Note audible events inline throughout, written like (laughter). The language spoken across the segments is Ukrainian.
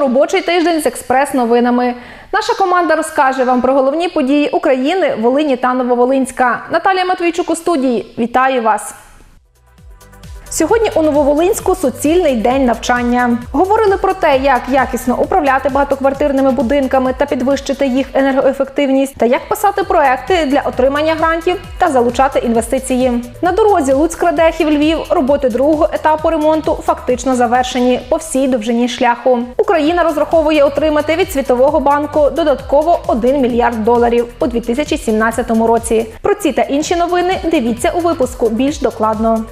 Робочий тиждень з експрес-новинами. Наша команда розкаже вам про головні події України, Волині та Нововолинська. Наталія Матвійчук у студії. Вітаю вас! Сьогодні у Нововолинську суцільний день навчання. Говорили про те, як якісно управляти багатоквартирними будинками та підвищити їх енергоефективність, та як писати проекти для отримання грантів та залучати інвестиції. На дорозі Луцьк-Радехів Львів роботи другого етапу ремонту фактично завершені по всій довжині шляху. Україна розраховує отримати від Світового банку додатково 1 мільярд доларів у 2017 році. Про ці та інші новини дивіться у випуску більш докладно.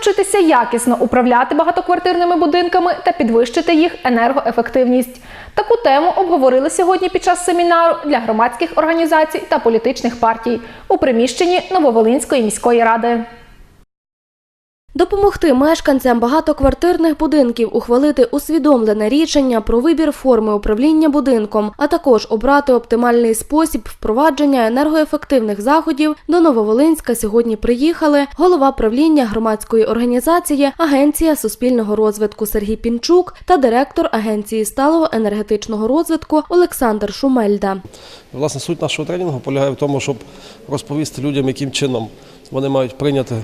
Навчитися якісно управляти багатоквартирними будинками та підвищити їх енергоефективність? Таку тему обговорили сьогодні під час семінару для громадських організацій та політичних партій у приміщенні Нововолинської міської ради. Допомогти мешканцям багатоквартирних будинків ухвалити усвідомлене рішення про вибір форми управління будинком, а також обрати оптимальний спосіб впровадження енергоефективних заходів до Нововолинська сьогодні приїхали голова правління громадської організації Агенція суспільного розвитку Сергій Пінчук та директор Агенції сталого енергетичного розвитку Олександр Шумельда. Власне, суть нашого тренінгу полягає в тому, щоб розповісти людям, яким чином вони мають прийняти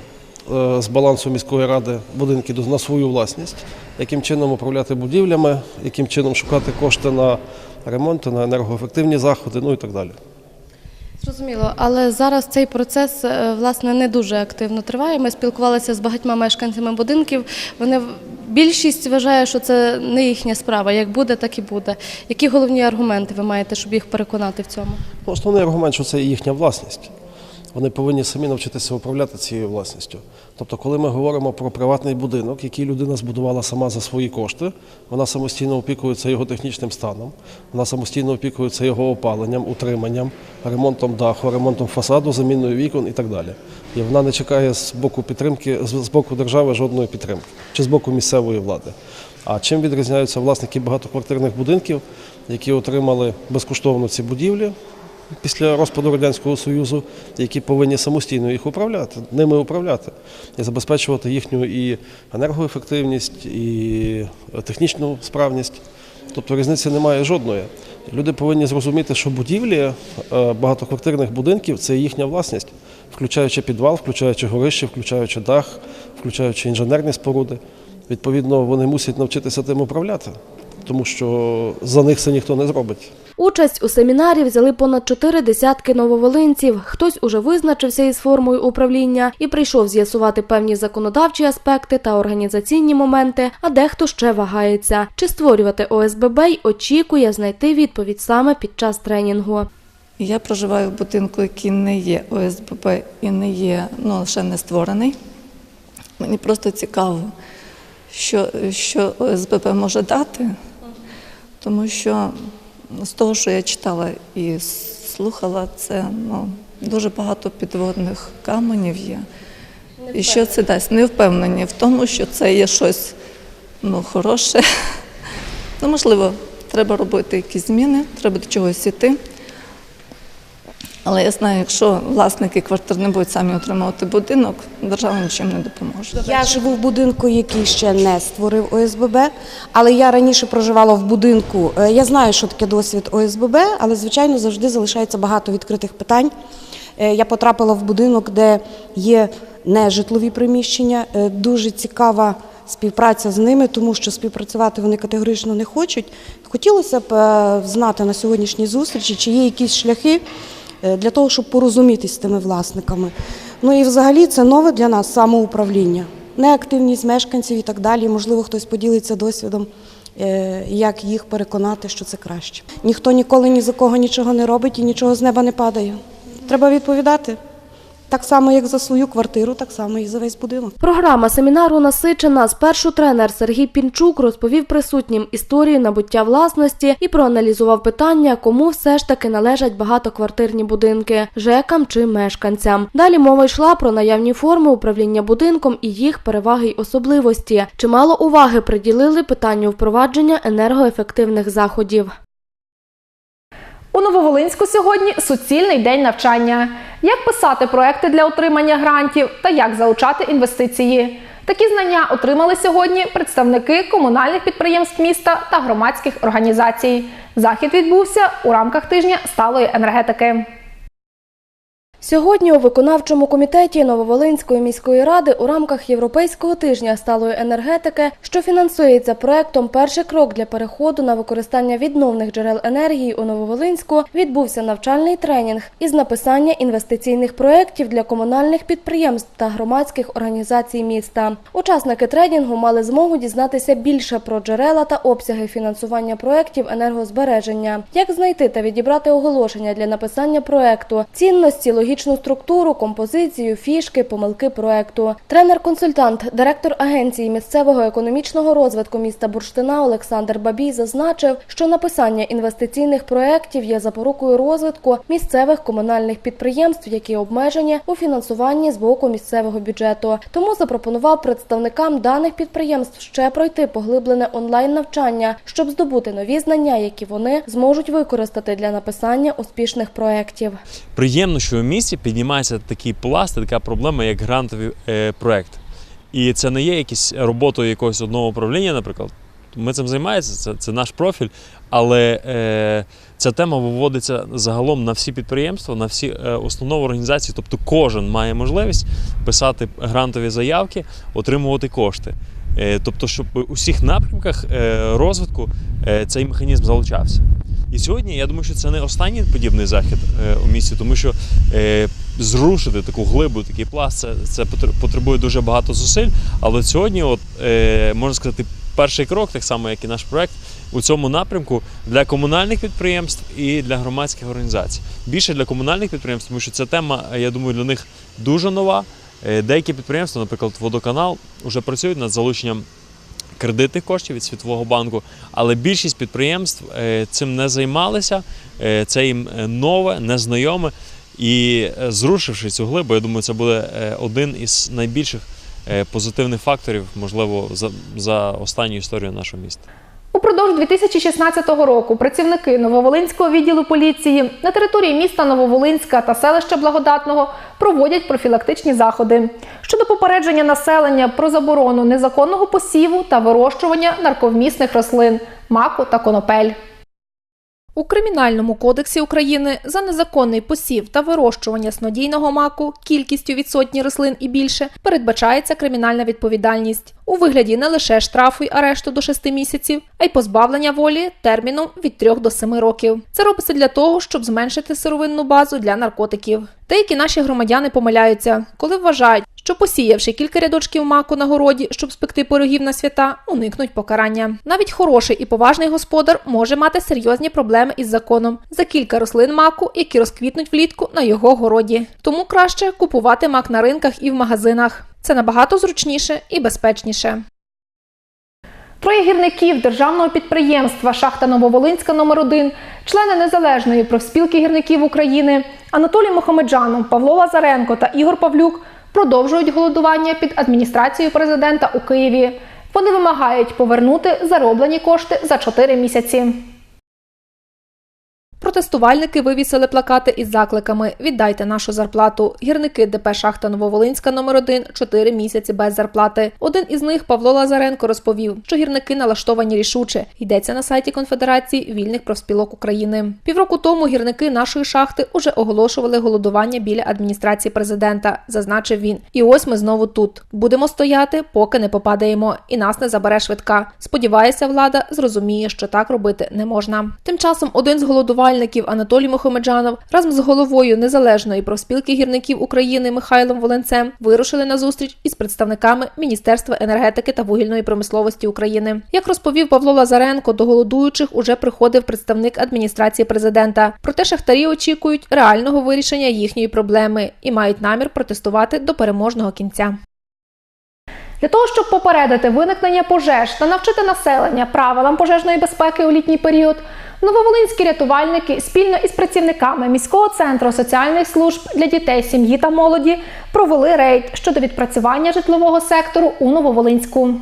з балансу міської ради будинки на свою власність, яким чином управляти будівлями, яким чином шукати кошти на ремонти, на енергоефективні заходи, ну і так далі. Зрозуміло, але зараз цей процес е, власне не дуже активно триває. Ми спілкувалися з багатьма мешканцями будинків. Вони більшість вважає, що це не їхня справа. Як буде, так і буде. Які головні аргументи ви маєте, щоб їх переконати в цьому? Ну, Основний аргумент, що це їхня власність. Вони повинні самі навчитися управляти цією власністю. Тобто, коли ми говоримо про приватний будинок, який людина збудувала сама за свої кошти, вона самостійно опікується його технічним станом, вона самостійно опікується його опаленням, утриманням, ремонтом даху, ремонтом фасаду, заміною вікон і так далі. І вона не чекає з боку підтримки, з боку держави жодної підтримки чи з боку місцевої влади. А чим відрізняються власники багатоквартирних будинків, які отримали безкоштовно ці будівлі? Після розпаду Радянського Союзу, які повинні самостійно їх управляти, ними управляти і забезпечувати їхню і енергоефективність, і технічну справність. Тобто різниці немає жодної. Люди повинні зрозуміти, що будівлі е, багатоквартирних будинків це їхня власність, включаючи підвал, включаючи горище, включаючи дах, включаючи інженерні споруди. Відповідно, вони мусять навчитися тим управляти, тому що за них це ніхто не зробить. Участь у семінарі взяли понад чотири десятки нововолинців. Хтось уже визначився із формою управління і прийшов з'ясувати певні законодавчі аспекти та організаційні моменти, а дехто ще вагається. Чи створювати ОСББ й очікує знайти відповідь саме під час тренінгу. Я проживаю в будинку, який не є ОСББ і не є, ну, ще не створений. Мені просто цікаво, що, що ОСББ може дати, тому що з того, що я читала і слухала, це ну, дуже багато підводних каменів є. І що це дасть? Не впевнені в тому, що це є щось ну, хороше. (laughs) Ну, можливо, треба робити якісь зміни, треба до чогось іти. Але я знаю, якщо власники квартир не будуть самі отримувати будинок, держава нічим не допоможе. Я живу в будинку, який ще не створив ОСББ, але я раніше проживала в будинку. е, Я знаю, що таке досвід ОСББ, але звичайно завжди залишається багато відкритих питань. Е, Я потрапила в будинок, де є нежитлові приміщення. Е, Дуже цікава співпраця з ними, тому що співпрацювати вони категорично не хочуть. Хотілося б знати на сьогоднішній зустрічі, чи є якісь шляхи для того, щоб порозумітись з тими власниками. Ну і взагалі це нове для нас самоуправління, неактивність мешканців і так далі. Можливо, хтось поділиться досвідом, е, як їх переконати, що це краще. Ніхто ніколи ні за кого нічого не робить і нічого з неба не падає. Треба відповідати. Так само, як за свою квартиру, так само і за весь будинок. Програма семінару насичена. Спершу тренер Сергій Пінчук розповів присутнім історію набуття власності і проаналізував питання, кому все ж таки належать багатоквартирні будинки ЖЕКам чи мешканцям. Далі мова йшла про наявні форми управління будинком і їх переваги й особливості. Чимало уваги приділили питанню впровадження енергоефективних заходів. У Нововолинську сьогодні суцільний день навчання. Як писати проекти для отримання грантів та як залучати інвестиції. Такі знання отримали сьогодні представники комунальних підприємств міста та громадських організацій. Захід відбувся у рамках тижня сталої енергетики. Сьогодні у виконавчому комітеті Нововолинської міської ради у рамках Європейського тижня сталої енергетики, що фінансується проектом Перший крок для переходу на використання відновних джерел енергії у Нововолинську відбувся навчальний тренінг із написання інвестиційних проєктів для комунальних підприємств та громадських організацій міста. Учасники тренінгу мали змогу дізнатися більше про джерела та обсяги фінансування проєктів енергозбереження, як знайти та відібрати оголошення для написання проекту, цінності, логічну структуру, композицію, фішки, помилки проекту. Тренер-консультант, директор агенції місцевого економічного розвитку міста Бурштина Олександр Бабій зазначив, що написання інвестиційних проєктів є запорукою розвитку місцевих комунальних підприємств, які обмежені у фінансуванні з боку місцевого бюджету. Тому запропонував представникам даних підприємств ще пройти поглиблене онлайн навчання, щоб здобути нові знання, які вони зможуть використати для написання успішних проєктів. приємно, що у місті піднімається такий пласт, така проблема, як грантовий е, проект. І це не є якісь роботою якогось одного управління, наприклад. Ми цим займаємося, це, це наш профіль, але е, ця тема виводиться загалом на всі підприємства, на всі е, установи організації. Тобто кожен має можливість писати грантові заявки, отримувати кошти. Е, тобто, щоб у всіх напрямках е, розвитку е, цей механізм залучався. І сьогодні я думаю, що це не останній подібний захід у місті, тому що зрушити таку глибу, такий пласт, це, це потр- потребує дуже багато зусиль. Але сьогодні, от, можна сказати, перший крок, так само як і наш проект, у цьому напрямку для комунальних підприємств і для громадських організацій. Більше для комунальних підприємств, тому що ця тема, я думаю, для них дуже нова. Е, Деякі підприємства, наприклад, водоканал, вже працюють над залученням кредитних коштів від Світового банку, але більшість підприємств е, цим не займалися. Е, Це їм нове, незнайоме. І зрушивши цю глибу, я думаю, це буде один із найбільших позитивних факторів, можливо, за, за останню історію нашого міста. Упродовж 2016 року працівники Нововолинського відділу поліції на території міста Нововолинська та селища Благодатного проводять профілактичні заходи щодо попередження населення про заборону незаконного посіву та вирощування нарковмісних рослин, маку та конопель. У Кримінальному кодексі України за незаконний посів та вирощування снодійного маку кількістю від сотні рослин і більше передбачається кримінальна відповідальність у вигляді не лише штрафу й арешту до 6 місяців, а й позбавлення волі терміном від 3 до 7 років. Це робиться для того, щоб зменшити сировинну базу для наркотиків. Деякі наші громадяни помиляються, коли вважають, що посіявши кілька рядочків маку на городі, щоб спекти пирогів на свята, уникнуть покарання. Навіть хороший і поважний господар може мати серйозні проблеми із законом за кілька рослин маку, які розквітнуть влітку на його городі. Тому краще купувати мак на ринках і в магазинах. Це набагато зручніше і безпечніше. Троє гірників державного підприємства Шахта Нововолинська номер 1 члени Незалежної профспілки гірників України Анатолій Мохамеджанов, Павло Лазаренко та Ігор Павлюк продовжують голодування під адміністрацією президента у Києві. Вони вимагають повернути зароблені кошти за 4 місяці. Протестувальники вивісили плакати із закликами Віддайте нашу зарплату. Гірники ДП Шахта Нововолинська номер 1 4 місяці без зарплати. Один із них Павло Лазаренко розповів, що гірники налаштовані рішуче. Йдеться на сайті Конфедерації вільних профспілок України. Півроку тому гірники нашої шахти уже оголошували голодування біля адміністрації президента, зазначив він. І ось ми знову тут. Будемо стояти, поки не попадаємо, і нас не забере швидка. Сподіваюся, влада зрозуміє, що так робити не можна. Тим часом один з голодувальників Анатолій Мохомеджанов разом з головою незалежної профспілки гірників України Михайлом Воленцем вирушили на зустріч із представниками Міністерства енергетики та вугільної промисловості України. Як розповів Павло Лазаренко, до голодуючих уже приходив представник адміністрації президента. Проте шахтарі очікують реального вирішення їхньої проблеми і мають намір протестувати до переможного кінця. Для того, щоб попередити виникнення пожеж та навчити населення правилам пожежної безпеки у літній період, нововолинські рятувальники спільно із працівниками міського центру соціальних служб для дітей, сім'ї та молоді провели рейд щодо відпрацювання житлового сектору у Нововолинську.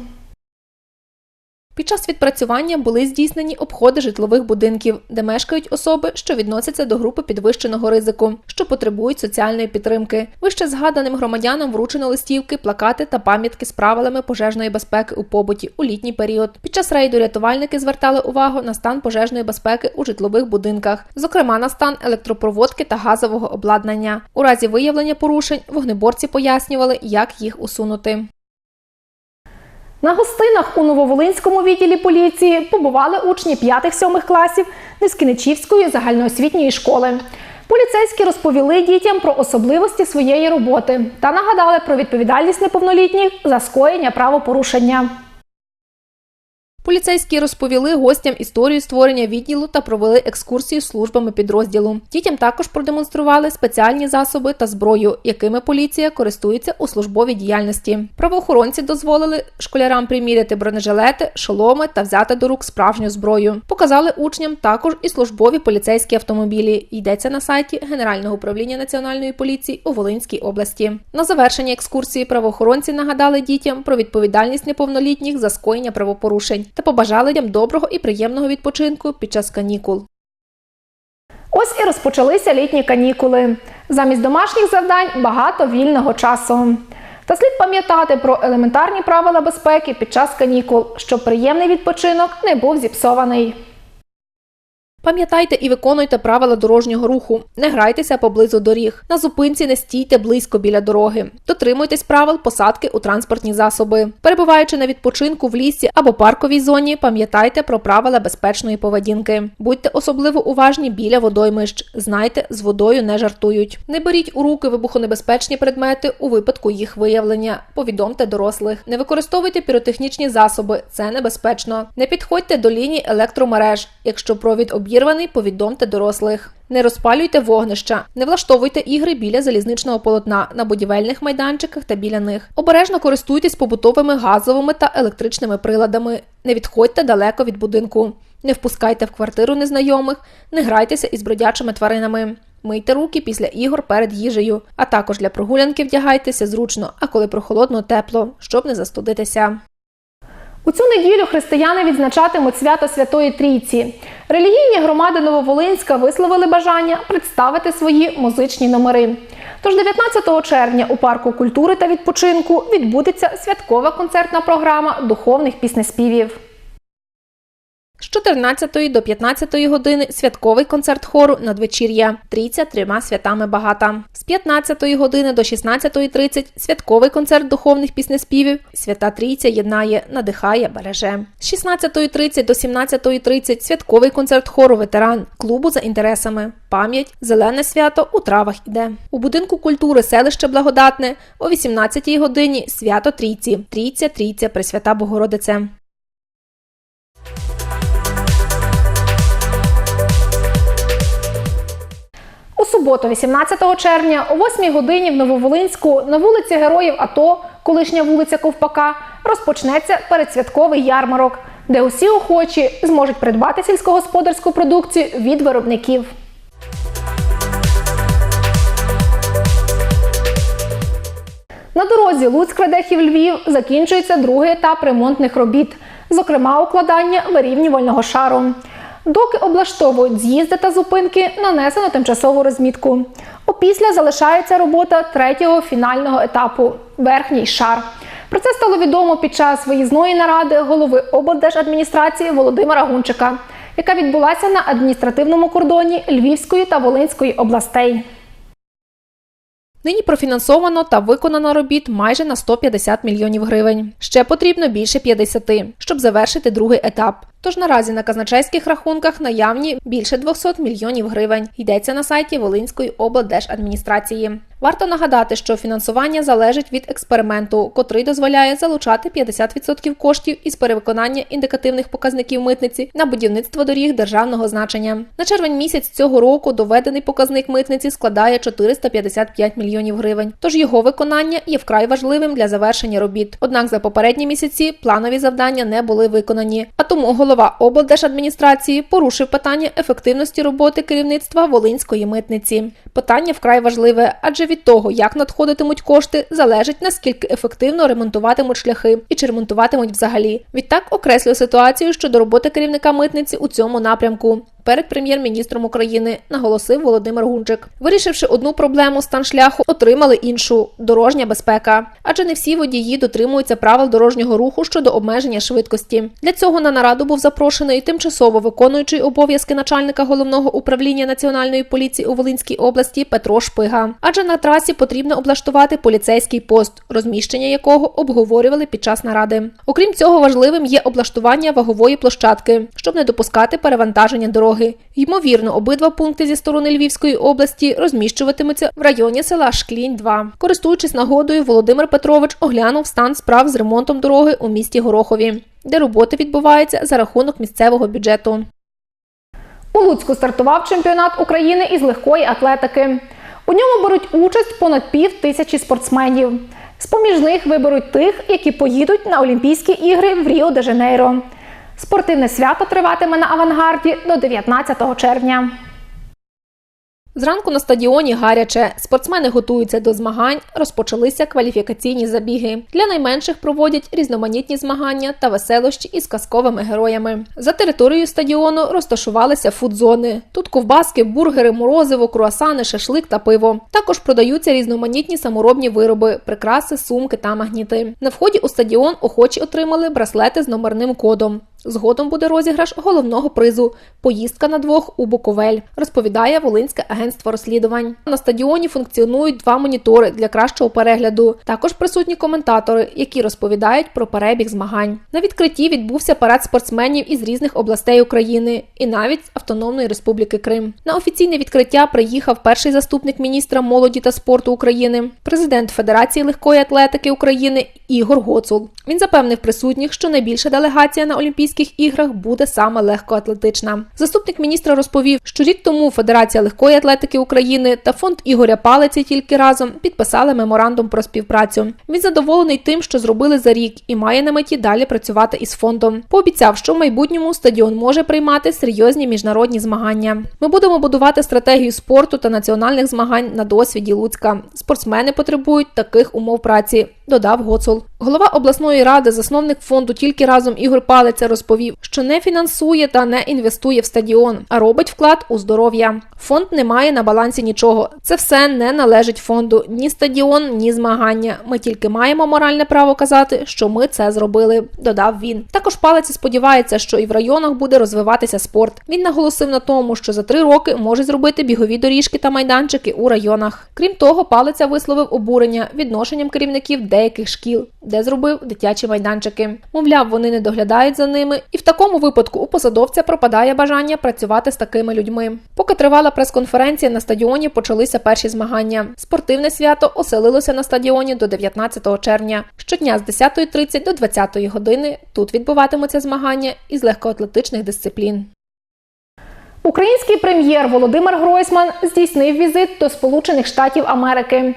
Під час відпрацювання були здійснені обходи житлових будинків, де мешкають особи, що відносяться до групи підвищеного ризику, що потребують соціальної підтримки. Вище згаданим громадянам вручено листівки, плакати та пам'ятки з правилами пожежної безпеки у побуті у літній період. Під час рейду рятувальники звертали увагу на стан пожежної безпеки у житлових будинках, зокрема на стан електропроводки та газового обладнання. У разі виявлення порушень вогнеборці пояснювали, як їх усунути. На гостинах у Нововолинському відділі поліції побували учні 5-7 класів Низкиничівської загальноосвітньої школи. Поліцейські розповіли дітям про особливості своєї роботи та нагадали про відповідальність неповнолітніх за скоєння правопорушення. Поліцейські розповіли гостям історію створення відділу та провели екскурсію службами підрозділу. Дітям також продемонстрували спеціальні засоби та зброю, якими поліція користується у службовій діяльності. Правоохоронці дозволили школярам приміряти бронежилети, шоломи та взяти до рук справжню зброю. Показали учням також і службові поліцейські автомобілі. Йдеться на сайті Генерального управління національної поліції у Волинській області. На завершення екскурсії правоохоронці нагадали дітям про відповідальність неповнолітніх за скоєння правопорушень та побажали їм доброго і приємного відпочинку під час канікул. Ось і розпочалися літні канікули. Замість домашніх завдань багато вільного часу. Та слід пам'ятати про елементарні правила безпеки під час канікул, щоб приємний відпочинок не був зіпсований. Пам'ятайте і виконуйте правила дорожнього руху. Не грайтеся поблизу доріг. На зупинці не стійте близько біля дороги. Дотримуйтесь правил посадки у транспортні засоби. Перебуваючи на відпочинку в лісі або парковій зоні, пам'ятайте про правила безпечної поведінки. Будьте особливо уважні біля водоймищ. Знайте, з водою не жартують. Не беріть у руки вибухонебезпечні предмети у випадку їх виявлення. Повідомте дорослих. Не використовуйте піротехнічні засоби, це небезпечно. Не підходьте до ліній електромереж. Якщо провід обірваний, повідомте дорослих. Не розпалюйте вогнища, не влаштовуйте ігри біля залізничного полотна на будівельних майданчиках та біля них. Обережно користуйтесь побутовими газовими та електричними приладами. Не відходьте далеко від будинку. Не впускайте в квартиру незнайомих, не грайтеся із бродячими тваринами. Мийте руки після ігор перед їжею, а також для прогулянки вдягайтеся зручно, а коли прохолодно тепло, щоб не застудитися. У цю неділю християни відзначатимуть свято Святої Трійці. Релігійні громади Нововолинська висловили бажання представити свої музичні номери. Тож 19 червня у парку культури та відпочинку відбудеться святкова концертна програма духовних піснеспівів. З 14 до 15 години святковий концерт хору надвечір'я Трійця трьома святами багата. З 15 години до 16.30 святковий концерт духовних піснеспівів Свята Трійця єднає, надихає, береже. З 16.30 до 17.30 святковий концерт хору ветеран клубу за інтересами. Пам'ять, зелене свято у травах іде. У будинку культури селище Благодатне о 18 годині свято Трійці. Трійця, Трійця, Пресвята Богородице. Суботу, 18 червня, о 8 годині в Нововолинську на вулиці Героїв АТО, колишня вулиця Ковпака, розпочнеться передсвятковий ярмарок, де усі охочі зможуть придбати сільськогосподарську продукцію від виробників. На дорозі Луцьк Радехів Львів закінчується другий етап ремонтних робіт, зокрема укладання вирівнювального шару. Доки облаштовують з'їзди та зупинки, нанесено тимчасову розмітку. Опісля залишається робота третього фінального етапу верхній шар. Про це стало відомо під час виїзної наради голови облдержадміністрації Володимира Гунчика, яка відбулася на адміністративному кордоні Львівської та Волинської областей. Нині профінансовано та виконано робіт майже на 150 мільйонів гривень. Ще потрібно більше 50, щоб завершити другий етап. Тож наразі на казначейських рахунках наявні більше 200 мільйонів гривень. Йдеться на сайті Волинської облдержадміністрації. Варто нагадати, що фінансування залежить від експерименту, котрий дозволяє залучати 50% коштів із перевиконання індикативних показників митниці на будівництво доріг державного значення. На червень місяць цього року доведений показник митниці складає 455 мільйонів гривень. Тож його виконання є вкрай важливим для завершення робіт. Однак за попередні місяці планові завдання не були виконані, а тому голова облдержадміністрації порушив питання ефективності роботи керівництва Волинської митниці. Питання вкрай важливе, адже від того, як надходитимуть кошти, залежить наскільки ефективно ремонтуватимуть шляхи і чи ремонтуватимуть взагалі. Відтак окреслив ситуацію щодо роботи керівника митниці у цьому напрямку. Перед прем'єр-міністром України наголосив Володимир Гунчик. Вирішивши одну проблему стан шляху, отримали іншу дорожня безпека. Адже не всі водії дотримуються правил дорожнього руху щодо обмеження швидкості. Для цього на нараду був запрошений тимчасово виконуючий обов'язки начальника головного управління національної поліції у Волинській області Петро Шпига. Адже на трасі потрібно облаштувати поліцейський пост, розміщення якого обговорювали під час наради. Окрім цього, важливим є облаштування вагової площадки, щоб не допускати перевантаження дороги. Ймовірно, обидва пункти зі сторони Львівської області розміщуватимуться в районі села Шклінь 2 Користуючись нагодою, Володимир Петрович оглянув стан справ з ремонтом дороги у місті Горохові, де роботи відбуваються за рахунок місцевого бюджету. У Луцьку стартував чемпіонат України із легкої атлетики. У ньому беруть участь понад пів тисячі спортсменів. З-поміж них виберуть тих, які поїдуть на Олімпійські ігри в Ріо де Жанейро. Спортивне свято триватиме на авангарді до 19 червня. Зранку на стадіоні гаряче. Спортсмени готуються до змагань, розпочалися кваліфікаційні забіги. Для найменших проводять різноманітні змагання та веселощі із казковими героями. За територією стадіону розташувалися фудзони. Тут ковбаски, бургери, морозиво, круасани, шашлик та пиво. Також продаються різноманітні саморобні вироби, прикраси, сумки та магніти. На вході у стадіон охочі отримали браслети з номерним кодом. Згодом буде розіграш головного призу поїздка на двох у Буковель, розповідає Волинське агентство розслідувань. На стадіоні функціонують два монітори для кращого перегляду. Також присутні коментатори, які розповідають про перебіг змагань. На відкритті відбувся парад спортсменів із різних областей України і навіть з Автономної Республіки Крим. На офіційне відкриття приїхав перший заступник міністра молоді та спорту України, президент Федерації легкої атлетики України Ігор Гоцул. Він запевнив присутніх, що найбільша делегація на Олімпійських іграх буде саме легкоатлетична. Заступник міністра розповів, що рік тому Федерація легкої атлетики України та фонд Ігоря Палиці тільки разом підписали меморандум про співпрацю. Він задоволений тим, що зробили за рік, і має на меті далі працювати із фондом. Пообіцяв, що в майбутньому стадіон може приймати серйозні міжнародні змагання. Ми будемо будувати стратегію спорту та національних змагань на досвіді Луцька. Спортсмени потребують таких умов праці, додав Гоцул. Голова обласної ради, засновник фонду тільки разом Ігор Палиця розповів, що не фінансує та не інвестує в стадіон, а робить вклад у здоров'я. Фонд не має на балансі нічого. Це все не належить фонду, ні стадіон, ні змагання. Ми тільки маємо моральне право казати, що ми це зробили. Додав він. Також Палиця сподівається, що і в районах буде розвиватися спорт. Він наголосив на тому, що за три роки може зробити бігові доріжки та майданчики у районах. Крім того, Палиця висловив обурення відношенням керівників деяких шкіл, де зробив дитячі майданчики. Мовляв, вони не доглядають за ними, і в такому випадку у посадовця пропадає бажання працювати з такими людьми. Поки тривала прес-конференція на стадіоні, почалися перші змагання. Спортивне свято оселилося на стадіоні до 19 червня. Щодня з 10.30 до 20 години тут відбуватимуться змагання із легкоатлетичних дисциплін. Український прем'єр Володимир Гройсман здійснив візит до Сполучених Штатів Америки.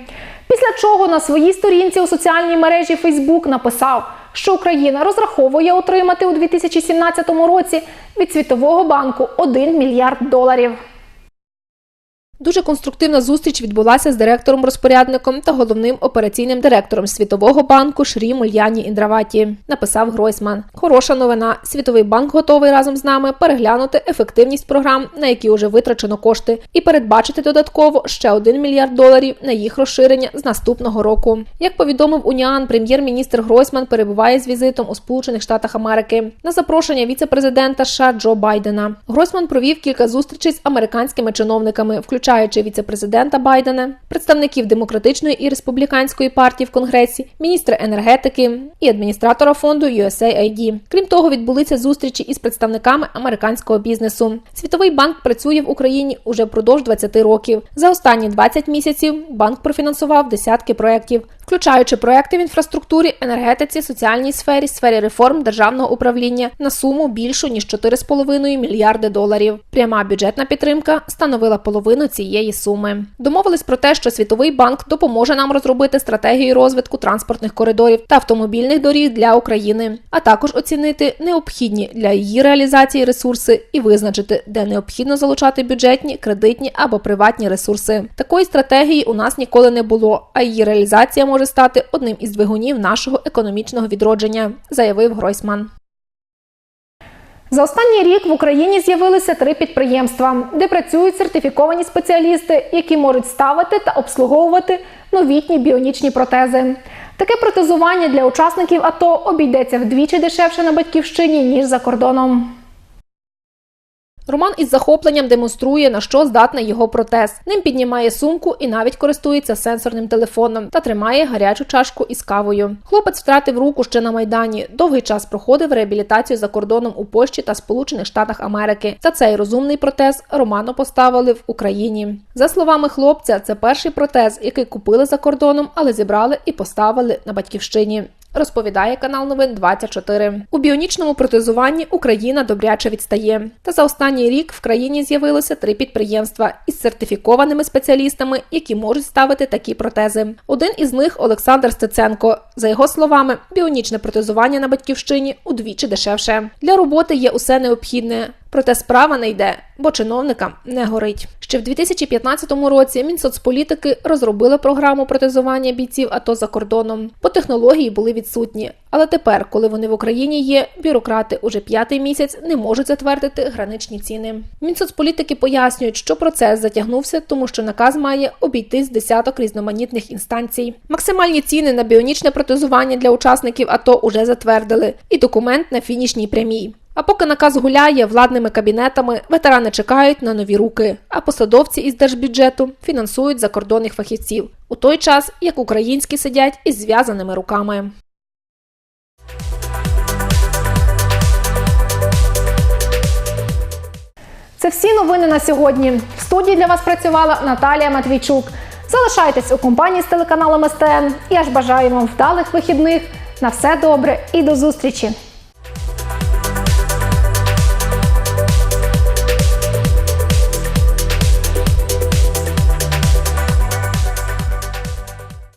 Після чого на своїй сторінці у соціальній мережі Facebook написав, що Україна розраховує отримати у 2017 році від Світового банку 1 мільярд доларів. Дуже конструктивна зустріч відбулася з директором-розпорядником та головним операційним директором Світового банку Шрі Мульяні Індраваті, написав Гройсман. Хороша новина. Світовий банк готовий разом з нами переглянути ефективність програм, на які вже витрачено кошти, і передбачити додатково ще 1 мільярд доларів на їх розширення з наступного року. Як повідомив Уніан, прем'єр-міністр Гройсман перебуває з візитом у Сполучених Штатах Америки на запрошення віце-президента США Джо Байдена. Гройсман провів кілька зустрічей з американськими чиновниками, включаючи віце-президента Байдена, представників демократичної і республіканської партії в Конгресі, міністра енергетики і адміністратора фонду USAID. Крім того, відбулися зустрічі із представниками американського бізнесу. Світовий банк працює в Україні уже впродовж 20 років. За останні 20 місяців банк профінансував десятки проєктів, включаючи проекти в інфраструктурі, енергетиці, соціальній сфері, сфері реформ державного управління на суму більшу ніж 4,5 мільярди доларів. Пряма бюджетна підтримка становила половину цієї суми. Домовились про те, що Світовий банк допоможе нам розробити стратегію розвитку транспортних коридорів та автомобільних доріг для України, а також оцінити необхідні для її реалізації ресурси і визначити, де необхідно залучати бюджетні, кредитні або приватні ресурси. Такої стратегії у нас ніколи не було, а її реалізація може стати одним із двигунів нашого економічного відродження, заявив Гройсман. За останній рік в Україні з'явилися три підприємства, де працюють сертифіковані спеціалісти, які можуть ставити та обслуговувати новітні біонічні протези. Таке протезування для учасників АТО обійдеться вдвічі дешевше на батьківщині ніж за кордоном. Роман із захопленням демонструє, на що здатний його протез. Ним піднімає сумку і навіть користується сенсорним телефоном та тримає гарячу чашку із кавою. Хлопець втратив руку ще на майдані. Довгий час проходив реабілітацію за кордоном у Польщі та Сполучених Штатах Америки. За цей розумний протез Роману поставили в Україні. За словами хлопця, це перший протез, який купили за кордоном, але зібрали і поставили на батьківщині. Розповідає канал новин 24. У біонічному протезуванні Україна добряче відстає. Та за останній рік в країні з'явилося три підприємства із сертифікованими спеціалістами, які можуть ставити такі протези. Один із них Олександр Стеценко. За його словами, біонічне протезування на батьківщині удвічі дешевше. Для роботи є усе необхідне. Проте справа не йде, бо чиновникам не горить. Ще в 2015 році Мінсоцполітики розробили програму протезування бійців АТО за кордоном, бо технології були відсутні. Але тепер, коли вони в Україні є, бюрократи уже п'ятий місяць не можуть затвердити граничні ціни. Мінсоцполітики пояснюють, що процес затягнувся, тому що наказ має обійтись десяток різноманітних інстанцій. Максимальні ціни на біонічне протезування для учасників АТО уже затвердили, і документ на фінішній прямій. А поки наказ гуляє владними кабінетами, ветерани чекають на нові руки, а посадовці із держбюджету фінансують закордонних фахівців у той час, як українські сидять із зв'язаними руками. Це всі новини на сьогодні. В студії для вас працювала Наталія Матвійчук. Залишайтесь у компанії з телеканалом СТН. Я ж бажаю вам вдалих вихідних. На все добре і до зустрічі!